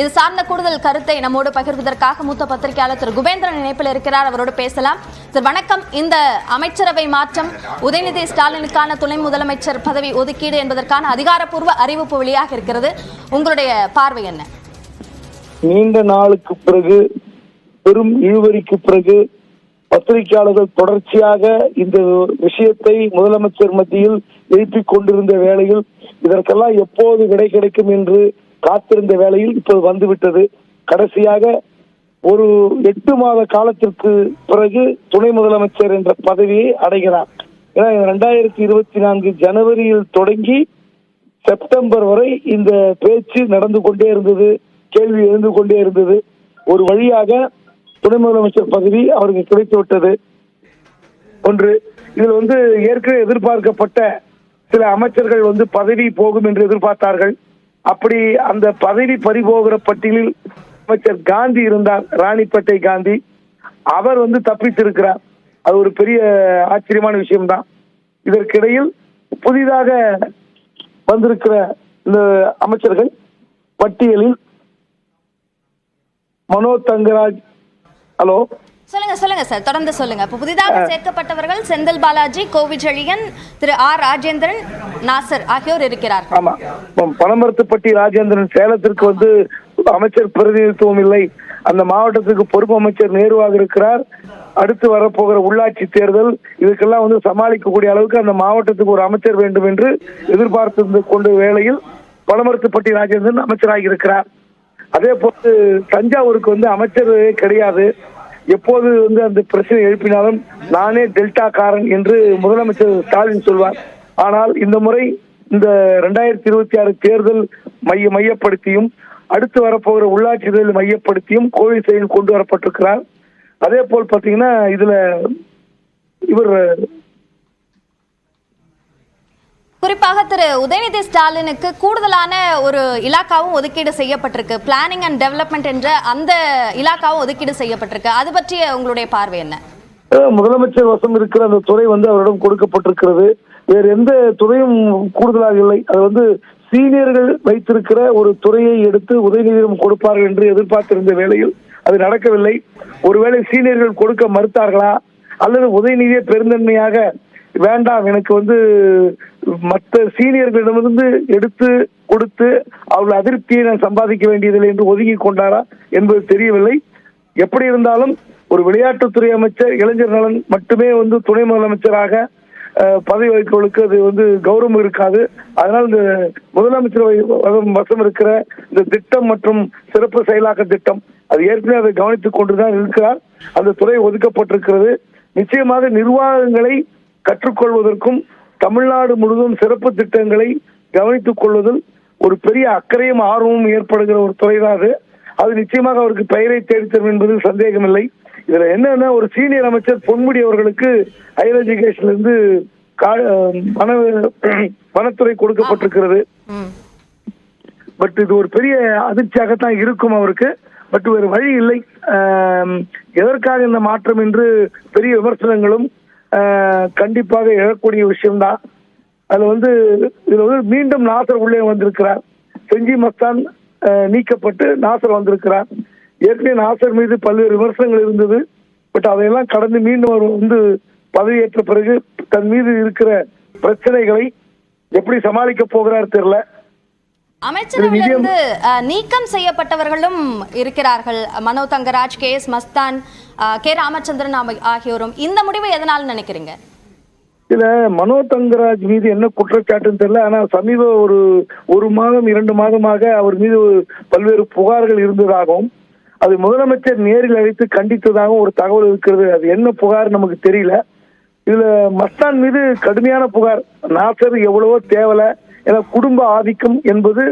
இது சார்ந்த கூடுதல் கருத்தை நம்மோடு பகிர்வதற்காக மூத்த பத்திரிகையாளர் திரு குபேந்திரன் இணைப்பில் இருக்கிறார். அவரோடு பேசலாம். சார் வணக்கம். இந்த அமைச்சரவை மாற்றம் உதயநிதி ஸ்டாலினுக்கான துணை முதலமைச்சர் பதவி ஒதுக்கீடு என்பதற்கான அதிகாரப்பூர்வ அறிவிப்பு வெளியாக இருக்கிறது. உங்களுடைய பார்வை என்ன? நீண்ட நாளுக்கு பிறகு பெரும் இழுவரிக்கு பிறகு பத்திரிகையாளர்கள் தொடர்ச்சியாக இந்த விஷயத்தை முதலமைச்சர் மத்தியில் எழுப்பிக் கொண்டிருந்த வேளையில் இதற்கெல்லாம் எப்போது விடை கிடைக்கும் என்று காத்திருந்த வேளையில் இப்போது வந்துவிட்டது. கடைசியாக ஒரு எட்டு மாத காலத்திற்கு பிறகு துணை முதலமைச்சர் என்ற பதவியை அடைகிறார். ஏன்னா ரெண்டாயிரத்தி இருபத்தி நான்கு ஜனவரியில் தொடங்கி செப்டம்பர் வரை இந்த பேச்சு நடந்து கொண்டே இருந்தது கேள்வி எழுந்து கொண்டே இருந்தது. ஒரு வழியாக துணை முதலமைச்சர் பதவி அவருக்கு கிடைத்து விட்டது. ஒன்று இதில் வந்து ஏற்கனவே எதிர்பார்க்கப்பட்ட சில அமைச்சர்கள் வந்து பதவி போகும் என்று எதிர்பார்த்தார்கள். அப்படி அந்த பதவி பறிபோகிற பட்டியலில் அமைச்சர் காந்தி இருந்தார் ராணிப்பேட்டை காந்தி. அவர் வந்து தப்பித்திருக்கிறார். அது ஒரு பெரிய ஆச்சரியமான விஷயம்தான். இதற்கிடையில் புதிதாக வந்திருக்கிற இந்த அமைச்சர்கள் பட்டியலில் மனோ தங்கராஜ் ஹலோ சொல்லுங்க சொல்லுங்க சார். தொடர்ந்து சொல்லுங்க. இப்போ புதிதாக சேர்க்கப்பட்டவர்கள் செந்தில் பாலாஜி கோவிச்செழியன் திரு ஆர் ராஜேந்திரன் நாசர் ஆகியோர் இருக்கிறார் ஆமா. பனமரத்துப்பட்டி ராஜேந்திரன் சேலத்திற்கு வந்து அமைச்சர் பிரதிநிதித்துவம் இல்லை. அந்த மாவட்டத்துக்கு பொறுப்பு அமைச்சர் நேருவாக இருக்கிறார். அடுத்து வரப்போகிற உள்ளாட்சி தேர்தல் இதுக்கெல்லாம் வந்து சமாளிக்கக்கூடிய அளவுக்கு அந்த மாவட்டத்துக்கு ஒரு அமைச்சர் வேண்டும் என்று எதிர்பார்த்து கொண்ட வேளையில் பனமரத்துப்பட்டி ராஜேந்திரன் அமைச்சராகி இருக்கிறார். அதே போல தஞ்சாவூருக்கு வந்து அமைச்சரே கிடையாது. எப்போது வந்து அந்த பிரச்சனை எழுப்பினாலும் நானே டெல்டா காரன் என்று முதலமைச்சர் ஸ்டாலின் சொல்வார். ஆனால் இந்த முறை இந்த ரெண்டாயிரத்தி இருபத்தி ஆறு தேர்தல் மைய மையப்படுத்தியும் அடுத்து வரப்போகிற உள்ளாட்சி தேர்தல் மையப்படுத்தியும் கோவில் செயல் கொண்டு வரப்பட்டிருக்கிறார். அதே போல் பாத்தீங்கன்னா இதுல இவர் குறிப்பாக திரு உதயநிதி ஸ்டாலினுக்கு கூடுதலான ஒரு இலாக்காவும் ஒதுக்கீடு செய்யப்பட்டிருக்கு. பிளானிங் அண்ட் டெவலப்மெண்ட் என்ற அந்த இலாக்காவும் ஒதுக்கீடு செய்யப்பட்டிருக்கு. அது பற்றிய உங்களுடைய பார்வை என்ன? முதலமைச்சர் வசம் இருக்கிற அந்த துறை வந்து அவரிடம் கொடுக்கப்பட்டிருக்கிறது. வேறு எந்த துறையும் கூடுதலாக இல்லை. அது வந்து சீனியர்கள் வைத்திருக்கிற ஒரு துறையை எடுத்து உதயநிதியிடம் கொடுப்பார்கள் என்று எதிர்பார்த்திருந்த வேளையில் அது நடக்கவில்லை. ஒருவேளை சீனியர்கள் கொடுக்க மறுத்தார்களா? அல்லது உதயநிதியை பெருந்தன்மையாக வேண்டாம் எனக்கு வந்து மற்ற சீனியர்களிடமிருந்து எடுத்து கொடுத்து அவர்கள் அதிருப்தியை நான் சம்பாதிக்க வேண்டியதில்லை என்று ஒதுங்கி கொண்டாரா என்பது தெரியவில்லை. எப்படி இருந்தாலும் ஒரு விளையாட்டுத்துறை அமைச்சர் இளைஞர் நலன் மட்டுமே வந்து துணை முதலமைச்சராக பதவி வகிப்பவர்களுக்கு அது வந்து கௌரவம் இருக்காது. அதனால் இந்த முதலமைச்சர் வசம் வசம் இருக்கிற இந்த திட்டம் மற்றும் சிறப்பு செயலாக்க திட்டம் அது ஏற்கனவே அதை கவனித்துக் கொண்டுதான் இருக்கிறார். அந்த துறை ஒதுக்கப்பட்டிருக்கிறது. நிச்சயமாக நிர்வாகங்களை கற்றுக்கொள்வதற்கும் தமிழ்நாடு முழுவதும் சிறப்பு திட்டங்களை கவனித்துக் கொள்வதில் ஒரு பெரிய அக்கறையும் ஆர்வமும் ஏற்படுகிற ஒரு துறை தான் அது. அது நிச்சயமாக அவருக்கு பெயரை தேடித்தரும் என்பதில் சந்தேகமில்லை. இதுல என்னன்னா ஒரு சீனியர் அமைச்சர் பொன்முடி அவர்களுக்கு ஹையர் எஜுகேஷன்ல இருந்து கா- வனத்துறை கொடுக்கப்பட்டிருக்கிறது. பட் இது ஒரு பெரிய அதிர்ச்சியாகத்தான் இருக்கும் அவருக்கு. பட் வேறு வழி இல்லை. எதற்காக இந்த மாற்றம் என்று பெரிய விமர்சனங்களும் கண்டிப்பாக எழக்கூடிய விஷயம்தான். அதுல வந்து இதுல வந்து மீண்டும் நாசர் உள்ளே வந்திருக்கிறார். செஞ்சி மஸ்தான் நீக்கப்பட்டு நாசர் வந்திருக்கிறார். ஏற்கனவே நாசர் மீது பல்வேறு விமர்சனங்கள் இருந்தது. பட் அதையெல்லாம் கடந்து மீண்டும் அவர் வந்து பதவியேற்ற பிறகு தன் மீது இருக்கிற பிரச்சனைகளை எப்படி சமாளிக்க போகிறார் தெரியல. அமைச்சரவையிலிருந்து அஹ், நீக்கம் செய்யப்பட்டவர்களும் இருக்கிறார்கள். Mano Thangaraj K S Masthan K Ramachandran ஆகியோரும். இந்த முடிவு எதனால் நினைக்கிறீங்க? இதுல மனோ தங்கராஜ் மீது என்ன குற்றச்சாட்டுன்னு தெரியல. ஆனா சமீப ஒரு ஒரு மாதம் இரண்டு மாதமாக அவர் மீது பல்வேறு புகார்கள் இருந்ததாகவும் அது முதலமைச்சர் நேரில் அழைத்து கண்டித்ததாகவும் ஒரு தகவல் இருக்கிறது. அது என்ன புகார் நமக்கு தெரியல. இதுல மஸ்தான் மீது கடுமையான புகார். நாசர் எவ்வளவோ தேவல. ஏன்னா குடும்ப ஆதிக்கம் என்பது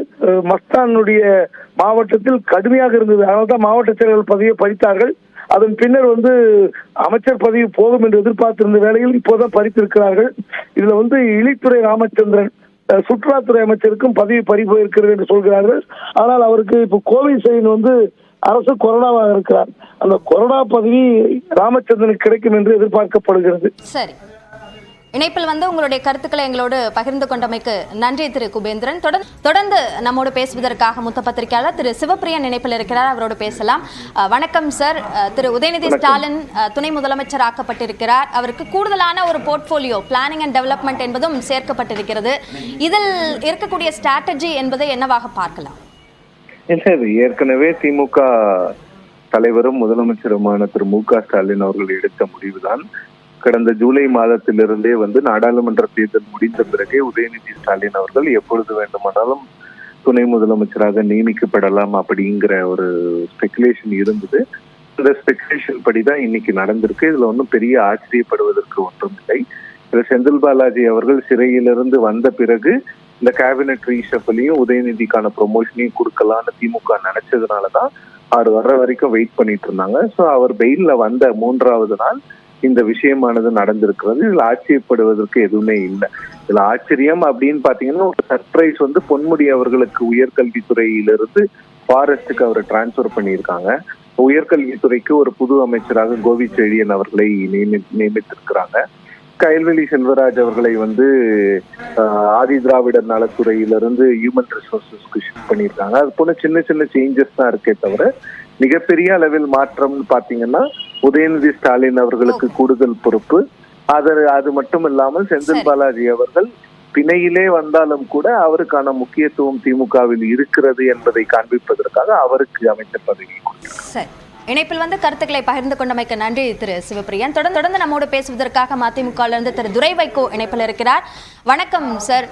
மஸ்தானுடைய மாவட்டத்தில் கடுமையாக இருந்தது. அதனால்தான் மாவட்ட செயலர்கள் பதவியை பறித்தார்கள். அதன் பின்னர் வந்து அமைச்சர் பதவி போகும் என்று எதிர்பார்த்திருந்த வேளையில் இப்போதான் பறித்திருக்கிறார்கள். இதுல வந்து இழித்துறை ராமச்சந்திரன் சுற்றுலாத்துறை அமைச்சருக்கும் பதவி பறி போயிருக்கிறது என்று சொல்கிறார்கள். ஆனால் அவருக்கு இப்போ கோவில் செயல் வந்து அரசு கொரோனாவாக இருக்கிறார். அந்த கொரோனா பதவி ராமச்சந்திரனுக்கு கிடைக்கும் என்று எதிர்பார்க்கப்படுகிறது. சரி. இணைப்பில் வந்து உங்களுடைய கருத்துக்களை எங்களோடு பகிர்ந்து கொண்டமைக்கு நன்றி திரு குபேந்திரன். தொடர்ந்து தொடர்ந்து நம்மோடு பேசுவதற்காக மூத்த பத்திரிகையாளர் திரு சிவப்பிரியன் இணைப்பில் இருக்கிறார். அவரோடு பேசலாம். வணக்கம் சார். திரு உதயநிதி ஸ்டாலின் துணை முதலமைச்சர் ஆக்கப்பட்டிருக்கிறார். அவருக்கு கூடுதலான ஒரு போர்ட்போலியோ பிளானிங் அண்ட் டெவலப்மெண்ட் என்பதும் சேர்க்கப்பட்டிருக்கிறது. இதில் இருக்கக்கூடிய ஸ்ட்ராட்டஜி என்பதை என்னவாக பார்க்கலாம்? ஏற்கனவே திமுக தலைவரும் முதலமைச்சருமான திரு மு க ஸ்டாலின் அவர்கள் எடுத்த முடிவுதான். கடந்த ஜூலை மாதத்திலிருந்தே வந்து நாடாளுமன்ற தேர்தல் முடிந்த பிறகே உதயநிதி ஸ்டாலின் அவர்கள் எப்பொழுது வேண்டுமானாலும் துணை முதலமைச்சராக நியமிக்கப்படலாம் அப்படிங்கிற ஒரு ஸ்பெகுலேஷன் இருந்தது. இந்த ஸ்பெகுலேஷன் படிதான் இன்னைக்கு நடந்திருக்கு. இதுல ஒன்றும் பெரிய ஆச்சரியப்படுவதற்கு ஒன்றும் இல்லை. இதுல செந்தில் பாலாஜி அவர்கள் சிறையிலிருந்து வந்த பிறகு இந்த கேபினெட் ரீஷஃபலையும் உதயநிதிக்கான ப்ரொமோஷனையும் கொடுக்கலாம்னு திமுக நினைச்சதுனாலதான் அவர் வர்ற வரைக்கும் வெயிட் பண்ணிட்டு இருந்தாங்க. ஸோ அவர் பெயில்ல வந்த மூன்றாவது நாள் இந்த விஷயமானது நடந்திருக்கிறது. இதுல ஆச்சரியப்படுவதற்கு எதுவுமே இல்லை. இதுல ஆச்சரியம் அப்படின்னு பாத்தீங்கன்னா ஒரு சர்ப்ரைஸ் வந்து பொன்முடி அவர்களுக்கு உயர்கல்வித்துறையிலிருந்து ஃபாரஸ்ட்டுக்கு அவரை டிரான்ஸ்ஃபர் பண்ணியிருக்காங்க. உயர்கல்வித்துறைக்கு ஒரு புது அமைச்சராக கோவி செழியன் அவர்களை நியமி நியமித்திருக்கிறாங்க. கயல்வெளி செல்வராஜ் அவர்களை வந்து ஆதி திராவிடர் நலத்துறையிலிருந்து ஹியூமன் ரிசோர்சஸ்க்கு ஷிஃப்ட் பண்ணியிருக்காங்க. அது போல சின்ன சின்ன சேஞ்சஸ் தான் இருக்கே தவிர மிகப்பெரிய அளவில் மாற்றம்னு பாத்தீங்கன்னா உதயநிதி ஸ்டாலின் அவர்களுக்கு கூடுதல் பொறுப்பு. அது அது மட்டும் இல்லாமல் செந்தில். பாலாஜி அவர்கள் பிணையிலே வந்தாலும் கூட அவருக்கான முக்கியத்துவம் திமுகவில் இருக்கிறது என்பதை காண்பிப்பதற்காக அவருக்கு அமைச்சர் பதவி. சரி. இணைப்பில் வந்து கருத்துக்களை பகிர்ந்து கொண்டமைக்கு நன்றி திரு சிவபிரியன் தொடர்ந்து தொடர்ந்து நம்மோடு பேசுவதற்காக மதிமுகவிலிருந்து திரு துரை வைகோ இணைப்பில் இருக்கிறார். வணக்கம் சார்.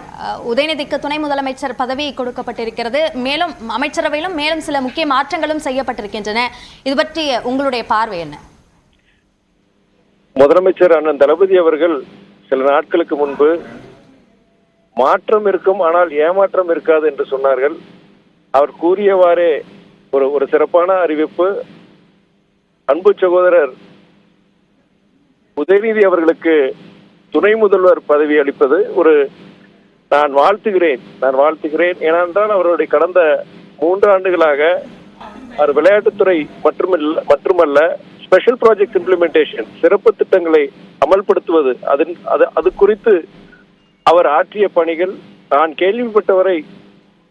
உதயநிதிக்கு துணை முதலமைச்சர் பதவி கொடுக்கப்பட்டிருக்கிறது. மேலும் அமைச்சரவையிலும் மேலும் சில முக்கிய மாற்றங்களும் செய்யப்பட்டிருக்கின்றன. இது பற்றி உங்களுடைய பார்வை என்ன? முதலமைச்சர் அண்ணன் தளபதி அவர்கள் சில நாட்களுக்கு முன்பு மாற்றம் இருக்கும் ஆனால் ஏமாற்றம் இருக்காது என்று சொன்னார்கள். அவர் கூறியவாறே ஒரு ஒரு சிறப்பான அறிவிப்பு. அன்பு சகோதரர் உதயநிதி அவர்களுக்கு துணை முதல்வர் பதவி அளிப்பது ஒரு நான் வாழ்த்துகிறேன் நான் வாழ்த்துகிறேன். ஏனென்றால் அவருடைய கடந்த மூன்று ஆண்டுகளாக அவர் விளையாட்டுத்துறை மட்டுமல்ல மட்டுமல்ல ஸ்பெஷல் ப்ராஜெக்ட் இம்ப்ளிமெண்டேஷன் சிறப்பு திட்டங்களை அமல்படுத்துவது அதன் அது அது குறித்து அவர் ஆற்றிய பணிகள் நான் கேள்விப்பட்டவரை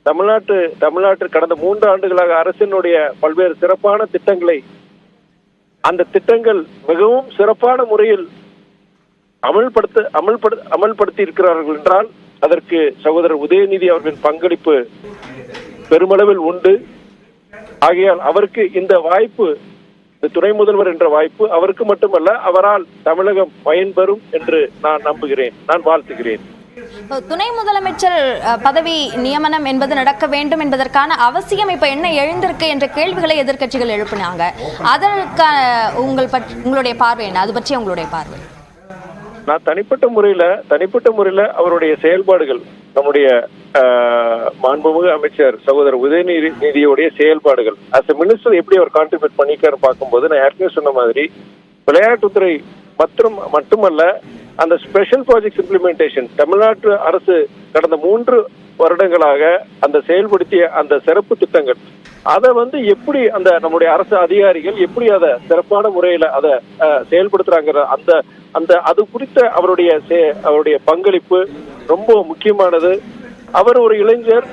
தமிழ்நாட்டு தமிழ்நாட்டில் கடந்த மூன்று ஆண்டுகளாக அரசினுடைய பல்வேறு சிறப்பான திட்டங்களை அந்த திட்டங்கள் மிகவும் சிறப்பான முறையில் அமல்படுத்த அமல்படு அமல்படுத்தி இருக்கிறார்கள் என்றால் அதற்கு சகோதரர் உதயநிதி அவர்களின் பங்களிப்பு பெருமளவில் உண்டு. ஆகையால் அவருக்கு இந்த வாய்ப்பு துணை முதல்வர் என்ற வாய்ப்பு அவருக்கு மட்டுமல்ல அவரால் தமிழகம் பயன்பெறும் என்று நான் நம்புகிறேன். நான் வாழ்த்துகிறேன். துணை முதலமைச்சர் பதவி நியமனம் என்பது நடக்க வேண்டும் என்பதற்கான அவசியம் இப்ப என்ன எழுந்திருக்கு என்ற கேள்விகளை எதிர்க்கட்சிகள் எழுப்பினாங்க. அதற்கான உங்கள் பற்றி உங்களுடைய பார்வை என்ன? அது பற்றி உங்களுடைய பார்வை. நான் தனிப்பட்ட முறையில தனிப்பட்ட முறையில அவருடைய செயல்பாடுகள் நம்முடைய ஆஹ், மாண்புமிகு அமைச்சர் சகோதரர் உதயநிதி நிதியுடைய செயல்பாடுகள். அஸ் மினிஸ்டர் எப்படி அவர் கான்ட்ரிபியூட் பண்ணிக்காரு பார்க்கும்போது நான் ஏற்கனவே சொன்ன மாதிரி விளையாட்டுத்துறை மற்றும் மட்டுமல்ல அந்த ஸ்பெஷல் ப்ராஜெக்ட் இம்ப்ளிமெண்டேஷன் தமிழ்நாட்டு அரசு கடந்த மூன்று வருடங்களாக அந்த செயல்படுத்திய அந்த சிறப்பு திட்டங்கள். அதை வந்து எப்படி அந்த நம்முடைய அரசு அதிகாரிகள் எப்படி அதை சிறப்பான முறையில அதை செயல்படுத்துறாங்கிற அந்த அந்த அது குறித்த அவருடைய அவருடைய பங்களிப்பு ரொம்ப முக்கியமானது. அவர் ஒரு இளைஞர்.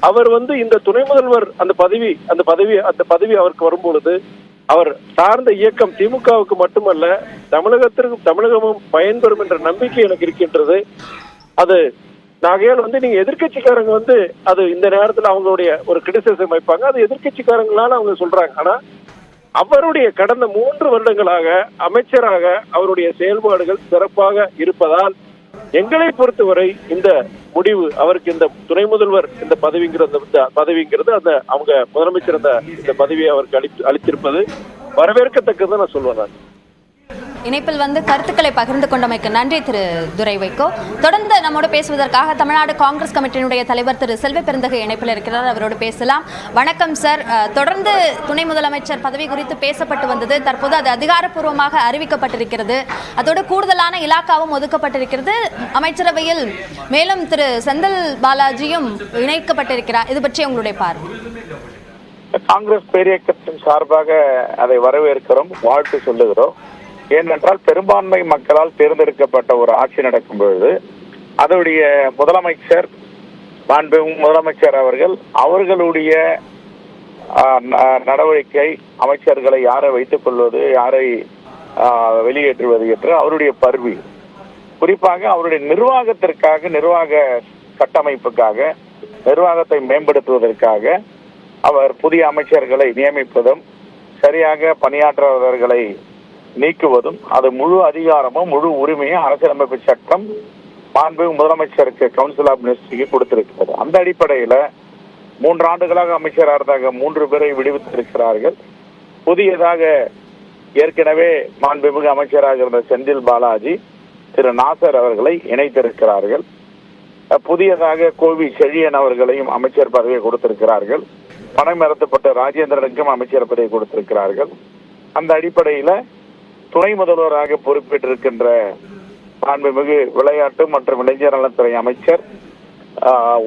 அவர் வந்து இந்த துணை முதல்வர் அந்த பதவி அந்த பதவி அந்த பதவி அவருக்கு வரும்பொழுது அவர் சார்ந்த இயக்கம் திமுகவுக்கு மட்டுமல்ல தமிழகத்திற்கும் தமிழகமும் பயன்பெறும் என்ற நம்பிக்கை எனக்கு இருக்கின்றது. அது ஆகையால் வந்து நீங்க எதிர்க்கட்சிக்காரங்க வந்து அது இந்த நேரத்துல அவங்களுடைய ஒரு கிரிட்டிசிசம் வைப்பாங்க. அது எதிர்கட்சிக்காரங்களால அவங்க சொல்றாங்க. ஆனா அவருடைய கடந்த மூன்று வருடங்களாக அமைச்சராக அவருடைய செயல்பாடுகள் சிறப்பாக இருப்பதால் எங்களை பொறுத்தவரை இந்த முடிவு அவருக்கு இந்த துணை முதல்வர் இந்த பதவிங்கிறது இந்த பதவிங்கிறது அந்த அவங்க முதலமைச்சர் அந்த இந்த பதவியை அவருக்கு அளி அளித்திருப்பது வரவேற்கத்தக்கது நான் சொல்லுவேன் நான். இணைப்பில் வந்து கருத்துக்களை பகிர்ந்து கொண்டமைக்கு நன்றி திரு துரை வைகோ தொடர்ந்து நம்மோடு பேசுவதற்காக தமிழ்நாடு காங்கிரஸ் கமிட்டியினுடைய தலைவர் திரு செல்வ பெருந்தகை இணைப்பில் இருக்கிறார். அவரோடு பேசலாம். வணக்கம் சார். தொடர்ந்து துணை முதலமைச்சர் பதவி குறித்து பேசப்பட்டு வந்தது தற்போது அது அதிகாரப்பூர்வமாக அறிவிக்கப்பட்டிருக்கிறது. அதோடு கூடுதலான இலாக்காவும் ஒதுக்கப்பட்டிருக்கிறது. அமைச்சரவையில் மேலும் திரு செந்தில் பாலாஜியும் இணைக்கப்பட்டிருக்கிறார். இது பற்றி உங்களுடைய பார்வை. காங்கிரஸ் பேரியக்கத்தின் சார்பாக அதை வரவேற்கிறோம். வாழ்த்து சொல்லுகிறோம். ஏனென்றால் பெரும்பான்மை மக்களால் தேர்ந்தெடுக்கப்பட்ட ஒரு ஆட்சி நடக்கும் பொழுது அதனுடைய முதலமைச்சர் மாண்பு முதலமைச்சர் அவர்கள் அவர்களுடைய ந- நடவடிக்கை அமைச்சர்களை யாரை வைத்துக் கொள்வது யாரை வெளியேற்றுவது என்று அவருடைய பர்வி. குறிப்பாக அவருடைய நிர்வாகத்திற்காக நிர்வாக கட்டமைப்புக்காக நிர்வாகத்தை மேம்படுத்துவதற்காக அவர் புதிய அமைச்சர்களை நியமிப்பதும் சரியாக பணியாற்றுபவர்களை நீக்குவதும் அது முழு அதிகாரமும் முழு உரிமையும் அரசியலமைப்பு சட்டம் மாண்பு முதலமைச்சருக்கு கவுன்சில் ஆஃப் மினிஸ்ட்ரிக்கு கொடுத்திருக்கிறது. அந்த அடிப்படையில் மூன்று ஆண்டுகளாக அமைச்சராக இருந்தாங்க மூன்று பேரை விடுவித்திருக்கிறார்கள். புதியதாக ஏற்கனவே மாண்புமிகு அமைச்சராக இருந்த செந்தில் பாலாஜி திரு நாசர் அவர்களை இணைத்திருக்கிறார்கள். புதியதாக கோவி செழியன் அவர்களையும் அமைச்சர் பதவியை கொடுத்திருக்கிறார்கள். பணம் நிறுத்தப்பட்ட ராஜேந்திரனுக்கும் அமைச்சர் பதவியை கொடுத்திருக்கிறார்கள். அந்த அடிப்படையில் துணை முதல்வராக பொறுப்பேற்றிருக்கின்ற மாண்புமிகு விளையாட்டு மற்றும் இளைஞர் நலத்துறை அமைச்சர்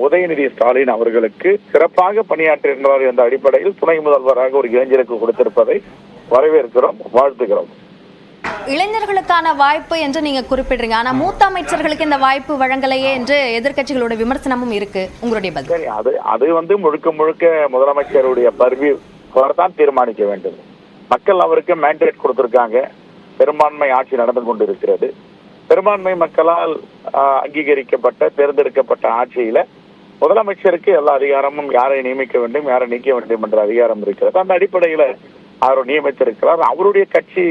உதயநிதி ஸ்டாலின் அவர்களுக்கு சிறப்பாக பணியாற்றுகின்றார் என்ற அடிப்படையில் துணை முதல்வராக ஒரு இளைஞருக்கு கொடுத்திருப்பதை வரவேற்கிறோம் வாழ்த்துகிறோம். இளைஞர்களுக்கான வாய்ப்பு என்று நீங்க குறிப்பிடுறீங்க. ஆனா மூத்த அமைச்சர்களுக்கு இந்த வாய்ப்பு வழங்கலையே என்று எதிர்க்கட்சிகளோட விமர்சனமும் இருக்கு. உங்களுடைய பதில்? சரி அது அது வந்து முழுக்க முழுக்க முதலமைச்சருடைய பர்வி தான் தீர்மானிக்க வேண்டும். மக்கள் அவருக்கு மேண்டேட் கொடுத்திருக்காங்க. பெரும்பான்மை ஆட்சி நடந்து கொண்டிருக்கிறது. பெரும்பான்மை மக்களால் அங்கீகரிக்கப்பட்ட தேர்ந்தெடுக்கப்பட்ட ஆட்சியில முதலமைச்சருக்கு எல்லா அதிகாரமும் யாரை நியமிக்க வேண்டும் யாரை நீக்க வேண்டும் என்ற அதிகாரம் இருக்கிறது. அந்த அடிப்படையில அவர் நியமித்திருக்கிறார். அவருடைய கட்சி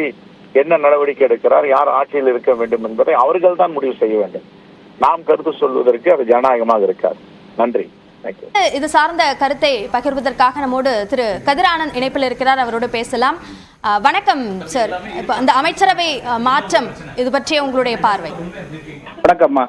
என்ன நடவடிக்கை எடுக்கிறார் யார் ஆட்சியில் இருக்க வேண்டும் என்பதை அவர்கள் தான் முடிவு செய்ய வேண்டும். நாம் கருத்து சொல்வதற்கு அது ஜனநாயகமாக இருக்காது. நன்றி. இது சார்ந்த கருத்தை பகிர்வதற்காக நம்மோடு திரு கதிரானந்த் இணைப்பில் இருக்கிறார். அவரோடு பேசலாம். வணக்கம் சார். இப்போ அந்த அமைச்சரவை மாற்றம் இது பற்றிய உங்களுடைய பார்வை. வணக்கம்மா.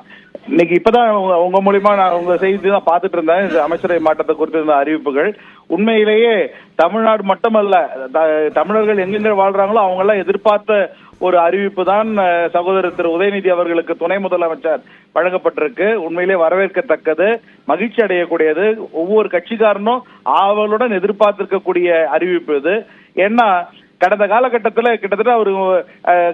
இன்னைக்கு இப்பதான் உங்க மூலியமா நான் உங்க செய்தி தான் பார்த்துட்டு இருந்தேன். இந்த அமைச்சரவை மாற்றத்தை குறித்து இருந்த அறிவிப்புகள். உண்மையிலேயே தமிழ்நாடு மட்டுமல்ல த- தமிழர்கள் எங்கெங்க வாழ்றாங்களோ அவங்க எல்லாம் எதிர்பார்த்த ஒரு அறிவிப்பு தான் சகோதரர் திரு உதயநிதி அவர்களுக்கு துணை முதலமைச்சர் வழங்கப்பட்டிருக்கு. உண்மையிலே வரவேற்கத்தக்கது மகிழ்ச்சி அடையக்கூடியது. ஒவ்வொரு கட்சிக்காரனும் ஆவலுடன் எதிர்பார்த்திருக்கக்கூடிய அறிவிப்பு இது. ஏன்னா கடந்த காலகட்டத்தில் கிட்டத்தட்ட ஒரு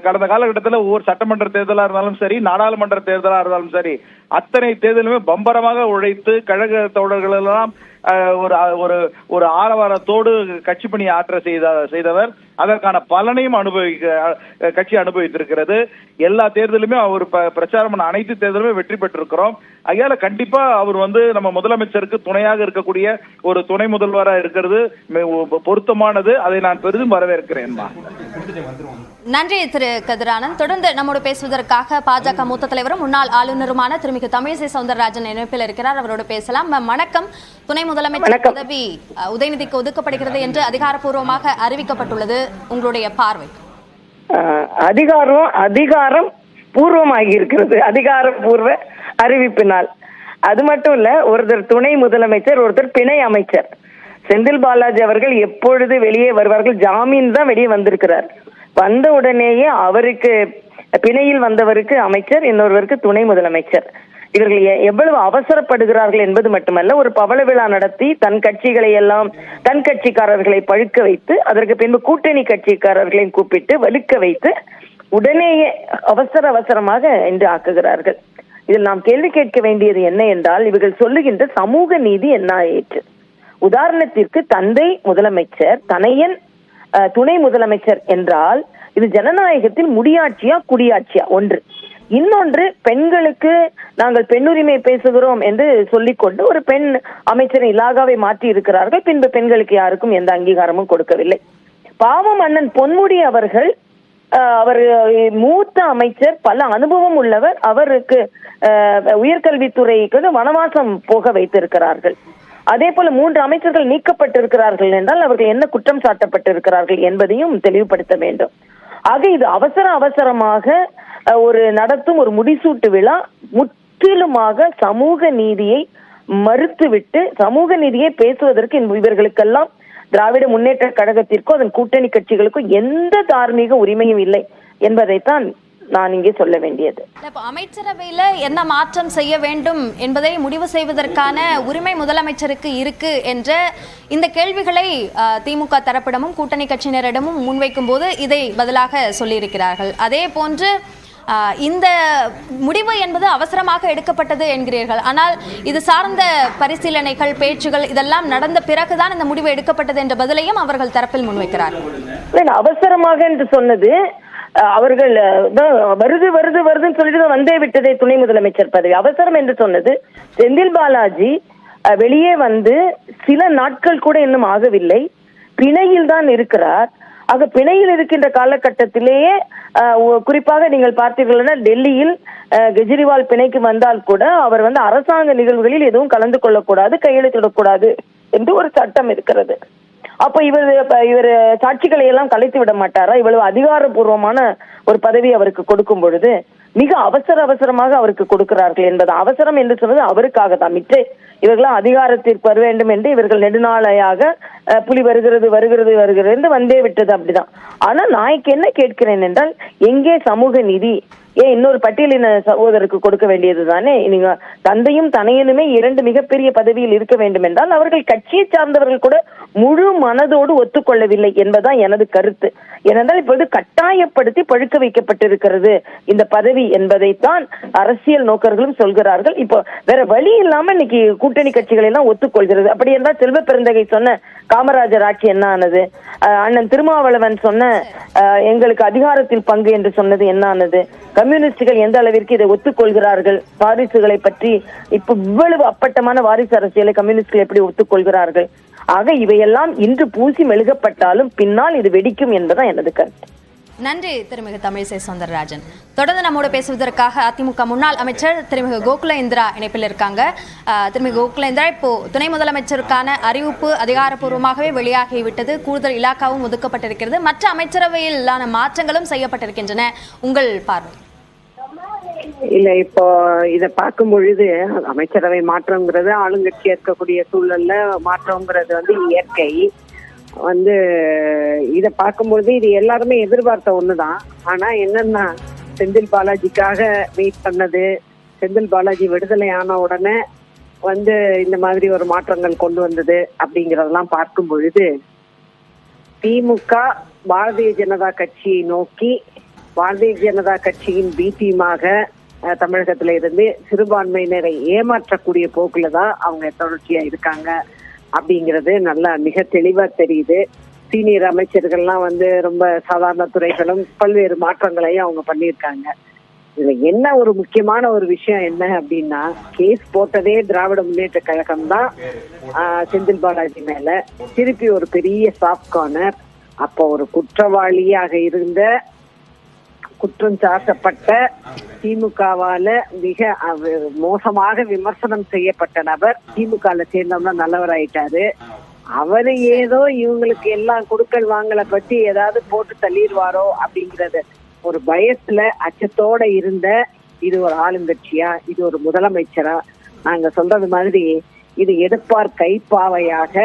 கடந்த காலகட்டத்தில் ஒவ்வொரு சட்டமன்ற தேர்தலாக இருந்தாலும் சரி நாடாளுமன்ற தேர்தலாக இருந்தாலும் சரி அத்தனை தேர்தலுமே பம்பரமாக உழைத்து கழக தோழர்கள் எல்லாம் ஒரு ஒரு ஒரு ஆரவாரத்தோடு கட்சி பணி ஆற்ற செய்த செய்தவர். அதற்கான பலனையும் அனுபவிக்க கட்சி அனுபவித்திருக்கிறது. எல்லா தேர்தலுமே அவர் ப- பிரச்சாரம் பண்ண அனைத்து தேர்தலுமே வெற்றி பெற்றிருக்கிறோம். அதனால கண்டிப்பா அவர் வந்து நம்ம முதலமைச்சருக்கு துணையாக இருக்கக்கூடிய ஒரு துணை முதல்வராக இருக்கிறது. பொருத்தமானது. அதை நான் பெரிதும் வரவேற்கிறேன் நன்றி திரு கதிரானந்த் தொடர்ந்து நம்மோடு பேசுவதற்காக பாஜக மூத்த தலைவரும் முன்னாள் ஆளுநருமான திருமிகு தமிழிசை சவுந்தரராஜன் இணைப்பில் இருக்கிறார். அவரோடு பேசலாம். வணக்கம். துணை முதலமைச்சர் பதவி உதயநிதிக்கு ஒதுக்கப்படுகிறது என்று அதிகாரப்பூர்வமாக அறிவிக்கப்பட்டுள்ளது. உங்களுடைய பார்வை. அதிகாரம் அதிகாரம் பூர்வமாகி இருக்கிறது அதிகாரப்பூர்வ அறிவிப்பினால். அது மட்டும் இல்ல ஒருத்தர் துணை முதலமைச்சர் ஒருத்தர் பிணை அமைச்சர். செந்தில் பாலாஜி அவர்கள் எப்பொழுது வெளியே வருவார்கள்? ஜாமீன் தான் வெளியே வந்திருக்கிறார். வந்த உடனேயே அவருக்கு பிணையில் வந்தவருக்கு அமைச்சர் இன்னொருவருக்கு துணை முதலமைச்சர். இவர்கள் எவ்வளவு அவசரப்படுகிறார்கள் என்பது மட்டுமல்ல ஒரு பவள விழா நடத்தி தன் கட்சிகளை எல்லாம் தன் கட்சிக்காரர்களை பழுக்க வைத்து அதற்கு பின்பு கூட்டணி கட்சிக்காரர்களையும் கூப்பிட்டு வலுக்க வைத்து உடனேயே அவசர அவசரமாக என்று ஆக்குகிறார்கள். இதில் நாம் கேள்வி கேட்க வேண்டியது என்ன என்றால் இவர்கள் சொல்லுகின்ற சமூக நீதி என்ன ஆயிற்று உதாரணத்திற்கு தந்தை முதலமைச்சர் தனையன் துணை முதலமைச்சர் என்றால் இது ஜனநாயகத்தில் முடியாட்சியா குடியாட்சியா? ஒன்று. இன்னொன்று பெண்களுக்கு நாங்கள் பெண்ணுரிமை பேசுகிறோம் என்று சொல்லிக்கொண்டு ஒரு பெண் அமைச்சரை இலாகாவை மாற்றி இருக்கிறார்கள். பின்பு பெண்களுக்கு யாருக்கும் எந்த அங்கீகாரமும் கொடுக்கவில்லை. பாவம் அண்ணன் பொன்முடி அவர்கள் அஹ், அவர் மூத்த அமைச்சர் பல அனுபவம் உள்ளவர். அவருக்கு உயர்கல்வித்துறைக்கு வனவாசம் போக வைத்திருக்கிறார்கள். அதே போல மூன்று அமைச்சர்கள் நீக்கப்பட்டிருக்கிறார்கள் என்றால் அவர்கள் என்ன குற்றம் சாட்டப்பட்டிருக்கிறார்கள் என்பதையும் தெளிவுபடுத்த வேண்டும். ஆக இது அவசர அவசரமாக ஒரு நடத்தும் ஒரு முடிசூட்டு விழா முற்றிலுமாக சமூக நீதியை மறுத்துவிட்டு சமூக நீதியை பேசுவதற்கு இவர்களுக்கெல்லாம் திராவிட முன்னேற்ற கழகத்திற்கோ அதன் கூட்டணி கட்சிகளுக்கோ எந்த தார்மீக உரிமையும் இல்லை என்பதைத்தான் நான் இங்கே சொல்ல வேண்டியது. அமைச்சரவையில என்ன மாற்றம் செய்ய வேண்டும் என்பதை முடிவு செய்வதற்கான உரிமை முதலமைச்சருக்கு இருக்கு என்ற இந்த கேள்விகளை திமுக தரப்பிடமும் கூட்டணி கட்சியினரிடமும் முன்வைக்கும் போது இதை பதிலாக சொல்லியிருக்கிறார்கள். அதே போன்று இந்த முடிவு என்பது அவசரமாக எடுக்கப்பட்டது என்கிறீர்கள். ஆனால் இது சார்ந்த பரிசீலனைகள் பேச்சுகள் இதெல்லாம் நடந்த பிறகுதான் இந்த முடிவு எடுக்கப்பட்டது என்ற பதிலையும் அவர்கள் தரப்பில் முன்வைக்கிறார்கள். அவசரமாக என்று சொன்னது அவர்கள் வருது வருது வருதுன்னு சொல்லிட்டு வந்தே விட்டதே துணை முதலமைச்சர் பதவி. அவசரம் என்று சொன்னது. செந்தில் பாலாஜி வெளியே வந்து சில நாட்கள் கூட இன்னும் ஆகவில்லை. பிணையில் தான் இருக்கிறார். ஆக பிணையில் இருக்கின்ற காலகட்டத்திலேயே குறிப்பாக நீங்கள் பார்த்தீர்கள்னா டெல்லியில் கெஜ்ரிவால் பிணைக்கு வந்தால் கூட அவர் வந்து அரசாங்க நிகழ்வுகளில் எதுவும் கலந்து கொள்ளக்கூடாது கையெழுத்திடக்கூடாது என்று ஒரு சட்டம் இருக்கிறது. அப்ப இவர் இவர் சாட்சிகளை எல்லாம் கலைத்து விட மாட்டாரா? இவ்வளவு அதிகாரப்பூர்வமான ஒரு பதவி அவருக்கு கொடுக்கும் பொழுது மிக அவசர அவசரமாக அவருக்கு கொடுக்கிறார்கள் என்பது அவசரம் என்று சொன்னது அவருக்காக தான். மிச்ச இவர்களாம் அதிகாரத்திற்கு வர வேண்டும் என்று இவர்கள் நெடுநாளையாக அஹ், புலி வருகிறது வருகிறது வருகிறது என்று வந்தே விட்டது அப்படிதான். ஆனா நாய்க்கு என்ன கேட்கிறேன் என்றால் எங்கே சமூக நீதி ஏன் இன்னொரு பட்டியலின சகோதரருக்கு கொடுக்க வேண்டியது தானே நீங்க தந்தையும் தனையனுமே இரண்டு மிகப்பெரிய பதவியில் இருக்க வேண்டும் என்றால் அவர்கள் கட்சியை சார்ந்தவர்கள் கூட முழு மனதோடு ஒத்துக்கொள்ளவில்லை என்பதுதான் எனது கருத்து. ஏனென்றால் இப்பொழுது கட்டாயப்படுத்தி பழுக்க வைக்கப்பட்டிருக்கிறது இந்த பதவி என்பதைத்தான் அரசியல் நோக்கர்களும் சொல்கிறார்கள். இப்போ வேற வழி இல்லாம இன்னைக்கு கூட்டணி கட்சிகள் எல்லாம் ஒத்துக்கொள்கிறது. அப்படி என்றால் செல்வ பெருந்தகை சொன்ன காமராஜர் ஆட்சி என்ன ஆனது? அண்ணன் திருமாவளவன் சொன்ன எங்களுக்கு அதிகாரத்தில் பங்கு என்று சொன்னது என்ன ஆனது? கம்யூனிஸ்டுகள் எந்த அளவிற்கு இதை ஒத்துக்கொள்கிறார்கள்? வாரிசுகளை பற்றி இப்ப இவ்வளவு அப்பட்டமான வாரிசு அரசியலை கம்யூனிஸ்டுகள் எப்படி ஒத்துக்கொள்கிறார்கள்? ஆக இவையெல்லாம் இன்று பூசி மெழுகப்பட்டாலும் பின்னால் இது வெடிக்கும் என்பதுதான் எனது கருத்து. நன்றி திருமிகு தமிழிசை சௌந்தரராஜன் தொடர்ந்து நம்மோட பேசுவதற்காக அதிமுக முன்னாள் அமைச்சர் திருமிகு கோகுல இந்திரா இணைப்பில் இருக்காங்க. அஹ், திருமிகு கோகுல இந்திரா இப்போ துணை முதலமைச்சருக்கான அறிவிப்பு அதிகாரப்பூர்வமாகவே வெளியாகிவிட்டது. கூடுதல் இலாக்காவும் ஒதுக்கப்பட்டிருக்கிறது. மற்ற அமைச்சரவையிலான மாற்றங்களும் செய்யப்பட்டிருக்கின்றன. உங்கள் பார்வை. இல்ல இப்போ இத பார்க்கும் பொழுது அமைச்சரவை மாற்றம்ங்கிறது ஆளுங்கட்சி இருக்கக்கூடிய சூழல்ல மாற்றம்ங்கிறது வந்து இயற்கை. வந்து இத பார்க்கும்பொழுது இது எல்லாருமே எதிர்பார்த்த ஒண்ணுதான். ஆனா என்னன்னா செந்தில் பாலாஜிக்காக மீட் பண்ணது செந்தில் பாலாஜி விடுதலை ஆன உடனே வந்து இந்த மாதிரி ஒரு மாற்றங்கள் கொண்டு வந்தது அப்படிங்கறதெல்லாம் பார்க்கும் பொழுது திமுக பாரதிய ஜனதா கட்சியை நோக்கி பாரதிய ஜனதா கட்சியின் பி டீமாக தமிழகத்துல இருந்து சிறுபான்மையினரை ஏமாற்றக்கூடிய போக்குல தான் அவங்க தொடர்ச்சியா இருக்காங்க அப்படிங்கிறது நல்லா மிக தெளிவா தெரியுது. சீனியர் அமைச்சர்கள்லாம் வந்து ரொம்ப சாதாரண துறைகளும் பல்வேறு மாற்றங்களையும் அவங்க பண்ணியிருக்காங்க. இதுல என்ன ஒரு முக்கியமான ஒரு விஷயம் என்ன அப்படின்னா கேஸ் போட்டதே திராவிட முன்னேற்ற கழகம் தான் செந்தில் பாலாஜி மேல. திருப்பி ஒரு பெரிய சாஃப்ட் கார்னர் அப்போ ஒரு குற்றவாளியாக இருந்த குற்றம் சாட்டப்பட்ட திமுகவால மிக மோசமாக விமர்சனம் செய்யப்பட்ட நபர் திமுக சேர்ந்தவங்க நல்லவராயிட்டாரு. அவரு ஏதோ இவங்களுக்கு எல்லாம் கொடுக்கல் வாங்கல பத்தி ஏதாவது போட்டு தள்ளிடுவாரோ அப்படிங்கறது ஒரு பயத்துல அச்சத்தோட இருந்த இது ஒரு ஆளுங்கட்சியா இது ஒரு முதலமைச்சரா? நாங்க சொல்றது மாதிரி இது எடுப்பார் கைப்பாவையாக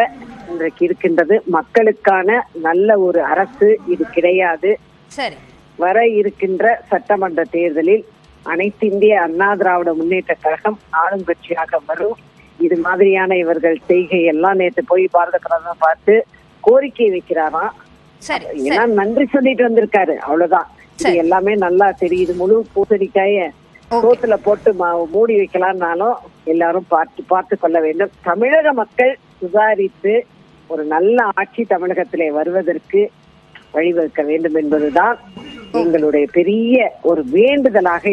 இன்றைக்கு இருக்கின்றது. மக்களுக்கான நல்ல ஒரு அரசு இது கிடையாது. சரி. வர இருக்கின்ற சட்டமன்ற தேர்தலில் அனைத்து இந்திய அண்ணா திராவிட முன்னேற்ற கழகம் ஆளுங்கட்சியாக வரும். இது மாதிரியான இவர்கள் செய்கை எல்லாம் நேற்று போய் பாரத பிரதமர் பார்த்து கோரிக்கை வைக்கிறாராம். சரி நன்றி சொல்லிட்டு வந்திருக்காரு. அவ்வளவுதான். இது. எல்லாமே நல்லா தெரியுது. முழு பூசணிக்காய. சோத்துல போட்டு மூடி வைக்கலாம்னாலும் எல்லாரும் பார்த்து பார்த்து கொள்ள வேண்டும். தமிழக மக்கள் சுதாரித்து ஒரு நல்ல ஆட்சி தமிழகத்திலே வருவதற்கு வழிவகுக்க வேண்டும் என்பதுதான் எங்களுடைய பெரிய ஒரு வேண்டுதலாக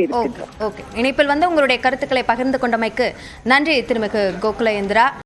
ஓகே. இணைப்பில் வந்து உங்களுடைய கருத்துக்களை பகிர்ந்து கொண்டமைக்கு நன்றி திருமிகு கோகுல இந்திரா